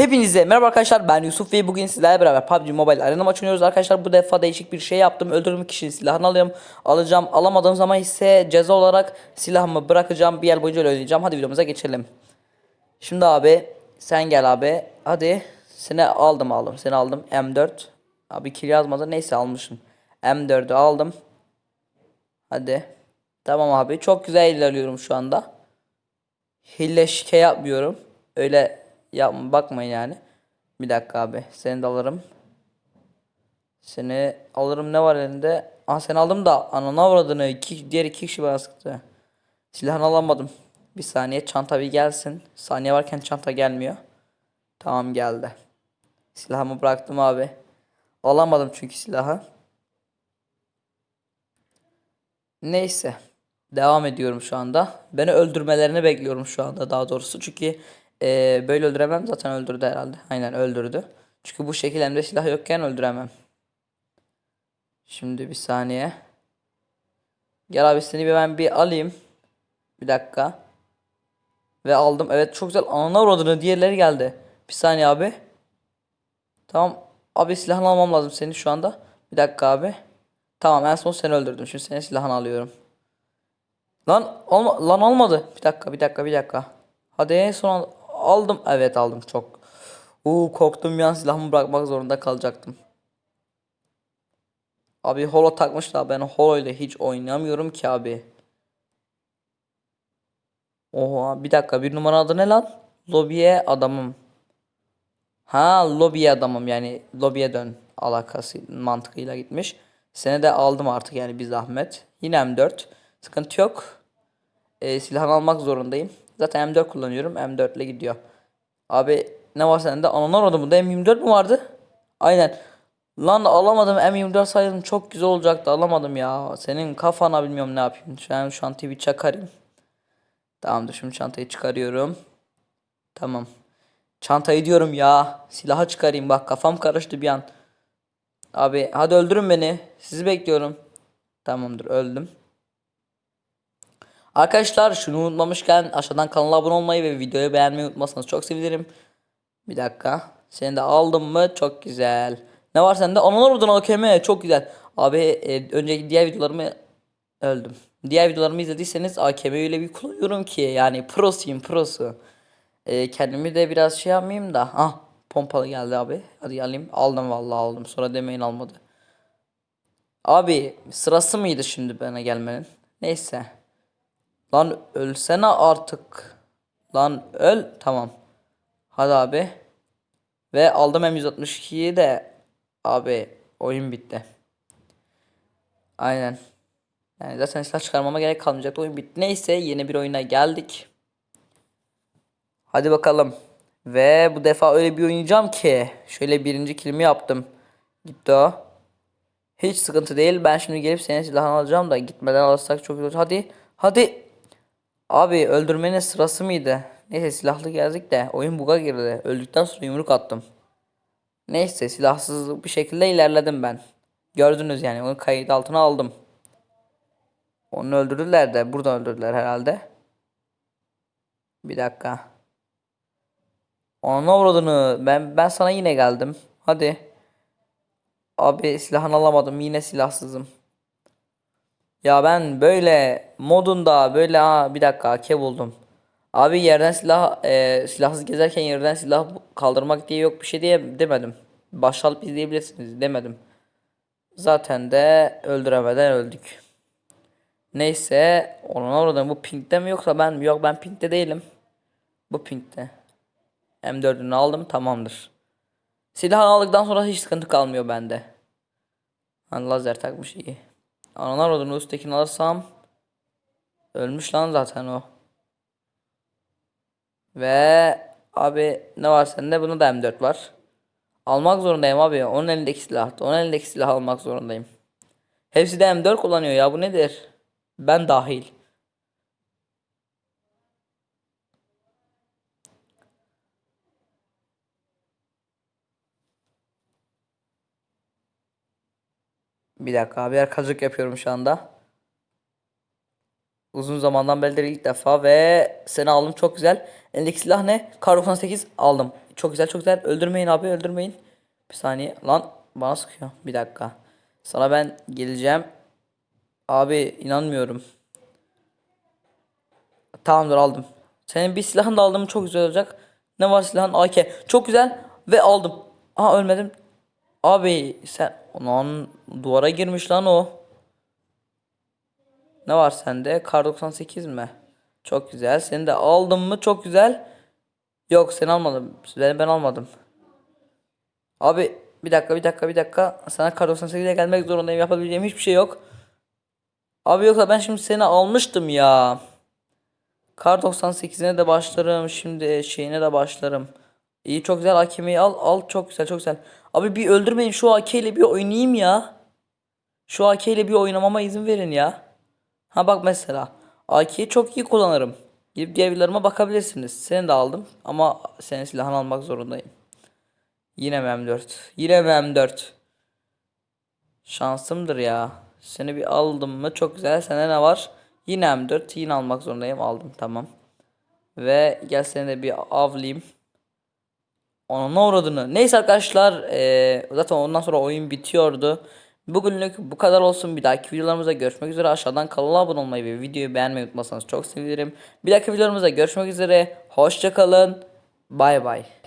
Hepinize merhaba arkadaşlar ben Yusuf ve bugün sizlerle beraber PUBG Mobile Arena maç oynuyoruz arkadaşlar. Bu defa değişik bir şey yaptım. Öldürdüğüm kişinin silahını alıyorum. Alacağım. Alamadığım zaman ise ceza olarak silahımı bırakacağım. Bir yer boyunca oynayacağım. Hadi videomuza geçelim. Şimdi abi sen gel abi. Hadi. Seni aldım aldım. Seni aldım. M4. Abi kill yazmadı. Neyse almışım. M4'ü aldım. Hadi. Tamam abi. Çok güzel ilerliyorum şu anda. Hile şike yapmıyorum. Öyle yapma bakmayın yani. Bir dakika abi. Seni de alırım. Seni alırım ne var elinde? Aa seni aldım da anana avradını. İki, diğer iki kişi bana sıktı. Silahını alamadım. Bir saniye çanta bir gelsin. Saniye varken çanta gelmiyor. Tamam geldi. Silahımı bıraktım abi. Alamadım çünkü silahı. Neyse. Devam ediyorum şu anda. Beni öldürmelerini bekliyorum şu anda daha doğrusu. Çünkü eee, böyle öldüremem. Zaten öldürdü herhalde. Aynen öldürdü. Çünkü bu şekilde elimde silah yokken öldüremem. Şimdi bir saniye. Gel abi seni bir ben bir alayım. Bir dakika. Ve aldım. Evet çok güzel. Anana uğradığını diğerleri geldi. Bir saniye abi. Tamam. Abi silahını almam lazım senin şu anda. Bir dakika abi. Tamam en son seni öldürdüm. Şimdi senin silahını alıyorum. Lan olma lan olmadı. Bir dakika bir dakika bir dakika. Hadi en son aldım. Evet aldım çok. Uuu korktum bir an silahımı bırakmak zorunda kalacaktım. Abi holo takmışlar. Ben holo ile hiç oynamıyorum ki abi. Oha bir dakika bir numara adı ne lan? Lobiye adamım. Ha lobiye adamım yani lobiye dön alakası mantığıyla gitmiş. Seni de aldım artık yani bir zahmet. Yine M4. Sıkıntı yok. Ee, silahını almak zorundayım. Zaten M4 kullanıyorum. M4 ile gidiyor. Abi ne var sende? Ananı aradı bunda M24 mi vardı? Aynen. Lan alamadım M24 saydım çok güzel olacaktı alamadım ya. Senin kafana bilmiyorum ne yapayım. Şu an şu an TV çakarım. Tamamdır şimdi çantayı çıkarıyorum. Tamam. Çantayı diyorum ya. Silahı çıkarayım bak kafam karıştı bir an. Abi hadi öldürün beni. Sizi bekliyorum. Tamamdır öldüm. Arkadaşlar şunu unutmamışken aşağıdan kanala abone olmayı ve videoyu beğenmeyi unutmazsanız çok sevinirim. Bir dakika. Seni de aldım mı? Çok güzel. Ne var sende? Analar oradan AKM. Çok güzel. Abi e, önceki diğer videolarımı öldüm. Diğer videolarımı izlediyseniz AKM'yi öyle bir kullanıyorum ki yani prosuyum prosu. E, kendimi de biraz şey yapmayayım da. Ah pompalı geldi abi. Hadi alayım. Aldım vallahi aldım. Sonra demeyin almadı. Abi sırası mıydı şimdi bana gelmenin? Neyse. Lan ölsene artık. Lan öl. Tamam. Hadi abi. Ve aldım M162'yi de. Abi oyun bitti. Aynen. Yani zaten silah çıkarmama gerek kalmayacaktı. Oyun bitti. Neyse yeni bir oyuna geldik. Hadi bakalım. Ve bu defa öyle bir oynayacağım ki. Şöyle birinci kilimi yaptım. Gitti o. Hiç sıkıntı değil. Ben şimdi gelip senin silahını alacağım da gitmeden alırsak çok iyi olur. Hadi. Hadi. Abi öldürmenin sırası mıydı? Neyse silahlı geldik de oyun buga girdi. Öldükten sonra yumruk attım. Neyse silahsız bir şekilde ilerledim ben. Gördünüz yani onu kayıt altına aldım. Onu öldürdüler de buradan öldürdüler herhalde. Bir dakika. Onu avradını ben ben sana yine geldim. Hadi. Abi silahını alamadım yine silahsızım. Ya ben böyle modunda böyle ha bir dakika AK buldum. Abi yerden silah e, silahsız gezerken yerden silah kaldırmak diye yok bir şey diye demedim. Başlatıp izleyebilirsiniz demedim. Zaten de öldüremeden öldük. Neyse onun oradan bu pinkte mi yoksa ben yok ben pinkte değilim. Bu pinkte. M4'ünü aldım tamamdır. Silahını aldıktan sonra hiç sıkıntı kalmıyor bende. Hani lazer takmış iyi. Analar odunu üsttekini alırsam ölmüş lan zaten o. Ve abi ne var sende? Bunda da M4 var. Almak zorundayım abi. Onun elindeki silah. Onun elindeki silahı almak zorundayım. Hepsi de M4 kullanıyor ya bu nedir? Ben dahil. Bir dakika abi arkadaşlık yapıyorum şu anda. Uzun zamandan beridir ilk defa ve seni aldım çok güzel. Elindeki silah ne? Kar 98 aldım. Çok güzel çok güzel. Öldürmeyin abi öldürmeyin. Bir saniye. Lan bana sıkıyor. Bir dakika. Sana ben geleceğim. Abi inanmıyorum. Tamamdır aldım. Senin bir silahını da aldım çok güzel olacak. Ne var silahın? AK. Çok güzel ve aldım. Aha ölmedim. Abi sen lan duvara girmiş lan o. Ne var sende? Kar 98 mi? Çok güzel. Seni de aldım mı? Çok güzel. Yok sen almadım. Ben, ben almadım. Abi bir dakika bir dakika bir dakika. Sana kar 98'e gelmek zorundayım. Yapabileceğim hiçbir şey yok. Abi yoksa ben şimdi seni almıştım ya. Kar 98'ine de başlarım. Şimdi şeyine de başlarım. İyi çok güzel hakemeyi al. Al çok güzel çok güzel. Abi bir öldürmeyin şu AK ile bir oynayayım ya. Şu AK ile bir oynamama izin verin ya. Ha bak mesela. AK'yi çok iyi kullanırım. Gidip diğer videolarıma bakabilirsiniz. Seni de aldım ama senin silahını almak zorundayım. Yine mi M4? Yine mi M4? Şansımdır ya. Seni bir aldım mı çok güzel. Sende ne var? Yine M4. Yine almak zorundayım. Aldım tamam. Ve gel seni de bir avlayayım. Onun ne uğradığını. Neyse arkadaşlar eee, zaten ondan sonra oyun bitiyordu. Bugünlük bu kadar olsun. Bir dahaki videolarımızda görüşmek üzere. Aşağıdan kanala abone olmayı ve videoyu beğenmeyi unutmazsanız çok sevinirim. Bir dahaki videolarımızda görüşmek üzere. Hoşçakalın. Bay bay.